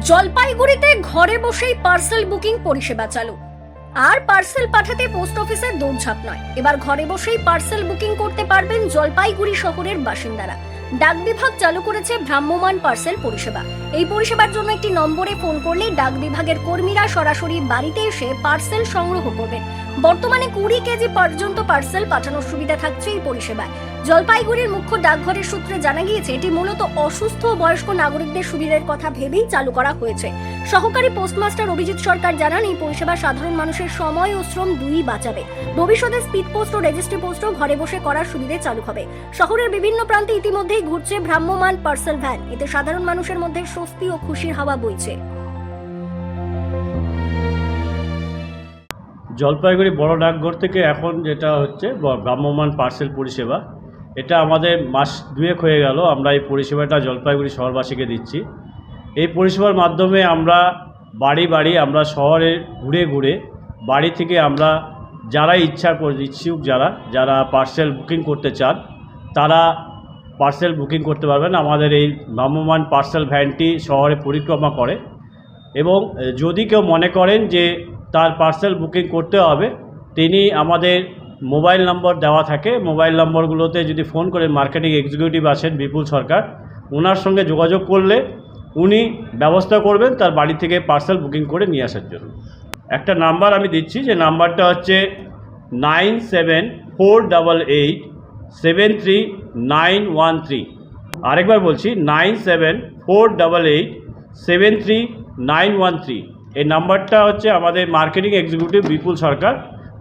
জলপাইগুড়িতে ঘরে বসেই পার্সেল বুকিং পরিষেবা চালু। আর পার্সেল পাঠাতে পোস্ট অফিসের দৌড়ঝাঁপ নয়। এবার ঘরে বসেই পার্সেল বুকিং করতে পারবেন জলপাইগুড়ি শহরের বাসিন্দারা। ডাক বিভাগ চালু করেছে ভ্রাম্যমাণ পার্সেল পরিষেবা। এই পরিষেবার জন্য একটি নম্বরে ফোন করলে ডাক বিভাগের কর্মীরা সরাসরি বাড়িতে এসে পার্সেল সংগ্রহ করবেন। বর্তমানে কুড়ি কেজি পর্যন্ত পার্সেল পাঠানোর সুবিধা থাকছে এই পরিষেবায়। জলপাইগুড়ির মুখ্য ডাকঘরের সূত্রে জানা গিয়েছে, এটি মূলত অসুস্থ বয়স্ক নাগরিকদের সুবিধার কথা ভেবেই চালু করা হয়েছে। সহকারী পোস্টমাস্টার অভিজিৎ সরকার জানান, এই পরিষেবা সাধারণ মানুষের সময় ও শ্রম দুই বাঁচাবে। ভবিষ্যতে স্পিড পোস্ট ও রেজিস্ট্রি পোস্টও ঘরে বসে করার সুবিধে চালু হবে। শহরের বিভিন্ন প্রান্তে ইতিমধ্যেই ঘুরছে ভ্রাম্যমাণ পার্সেল ভ্যান। এতে সাধারণ মানুষের মধ্যে স্বস্তি ও খুশির হাওয়া বইছে। জলপাইগুড়ি বড় ডাকঘর থেকে এখন যেটা হচ্ছে ভ্রাম্যমান পার্সেল পরিষেবা, এটা আমাদের মাস দুয়েক হয়ে গেল আমরা এই পরিষেবাটা জলপাইগুড়ি শহরবাসীকে দিচ্ছি। এই পরিষেবার মাধ্যমে আমরা বাড়ি বাড়ি আমরা শহরে ঘুরে ঘুরে বাড়ি থেকে আমরা যারা ইচ্ছা করে ইচ্ছুক যারা যারা পার্সেল বুকিং করতে চান, তারা পার্সেল বুকিং করতে পারবেন। আমাদের এই ভ্রাম্যমান পার্সেল ভ্যানটি শহরে পরিক্রমা করে এবং যদি কেউ মনে করেন যে তার পার্সেল বুকিং করতে হবে। তিনি আমাদের মোবাইল নম্বর দেওয়া থাকে। মোবাইল নম্বরগুলোতে যদি ফোন করে মার্কেটিং এক্সিকিউটিভ আছেন বিপুল সরকার ওনার সঙ্গে যোগাযোগ করলে উনি ব্যবস্থা করবেন তার বাড়ি থেকে পার্সেল বুকিং করে নিয়ে আসার জন্য। একটা নাম্বার আমি দিচ্ছি, যে নাম্বারটা হচ্ছে nine seven four double eight seven three nine one three আরেকবার বলছি nine seven four double eight seven three nine one three এই নাম্বারটা হচ্ছে আমাদের মার্কেটিং এক্সিকিউটিভ বিপুল সরকার।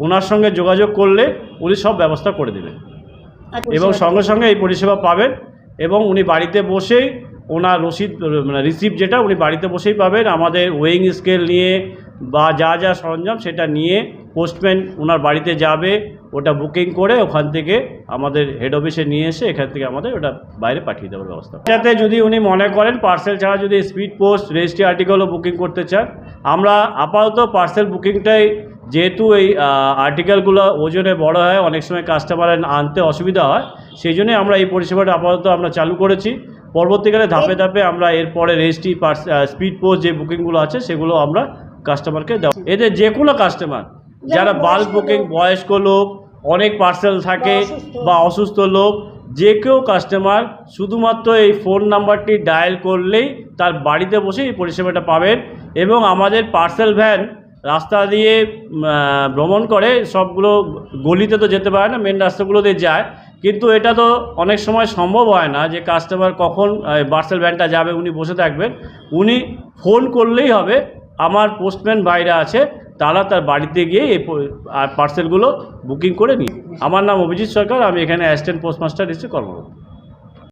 ওনার সঙ্গে যোগাযোগ করলে উনি সব ব্যবস্থা করে দেবেন। এবং সঙ্গে সঙ্গে এই পরিষেবা পাবেন এবং উনি বাড়িতে বসেই ওনার রসিদ মানে রিসিপ্ট যেটা উনি বাড়িতে বসেই পাবেন। আমাদের ওয়েইং স্কেল নিয়ে বা যা যা সরঞ্জাম সেটা নিয়ে পোস্টম্যান ওনার বাড়িতে যাবে ওটা বুকিং করে ওখান থেকে আমাদের হেড অফিসে নিয়ে এসে এখান থেকে আমাদের ওটা বাইরে পাঠিয়ে দেওয়ার ব্যবস্থা যাতে যদি উনি মনে করেন পার্সেল ছাড়া যদি স্পিড পোস্ট রেজিস্ট্রি আর্টিকেলও বুকিং করতে চান আমরা আপাতত পার্সেল বুকিংটাই যেহেতু এই আর্টিকেলগুলো ওজনে বড় হয় অনেক সময় কাস্টমারের আনতে অসুবিধা হয় সেই জন্যই আমরা এই পরিষেবাটা আপাতত আমরা চালু করেছি। পরবর্তীকালে ধাপে ধাপে আমরা এরপরে রেজিস্ট্রি স্পিড পোস্ট যে বুকিংগুলো আছে সেগুলো আমরা কাস্টমারকে দেওয়া। এদের যে কোনো কাস্টমার যারা বাল্ক বুকিং বয়স্ক লোক অনেক পার্সেল থাকে বা অসুস্থ। লোক যে কেউ কাস্টমার শুধুমাত্র এই ফোন নাম্বারটি ডায়াল করলেই তার বাড়িতে বসে এই পরিষেবাটা পাবেন এবং আমাদের পার্সেল ভ্যান রাস্তা দিয়ে ভ্রমণ করে সবগুলো গলিতে তো যেতে পারে না মেন রাস্তাগুলোতে যায়। কিন্তু এটা তো অনেক সময় সম্ভব হয় না যে কাস্টমার কখন পার্সেল ভ্যানটা যাবে উনি বসে থাকবেন। উনি ফোন করলেই হবে আমার পোস্টম্যান ভাইরা আছে তারা তার বাড়িতে গিয়ে এই পার্সেলগুলো বুকিং করে নিই আমার নাম অভিজিৎ সরকার, আমি এখানে অ্যাসিস্ট্যান্ট পোস্টমাস্টার হিসেবে কর্মরত।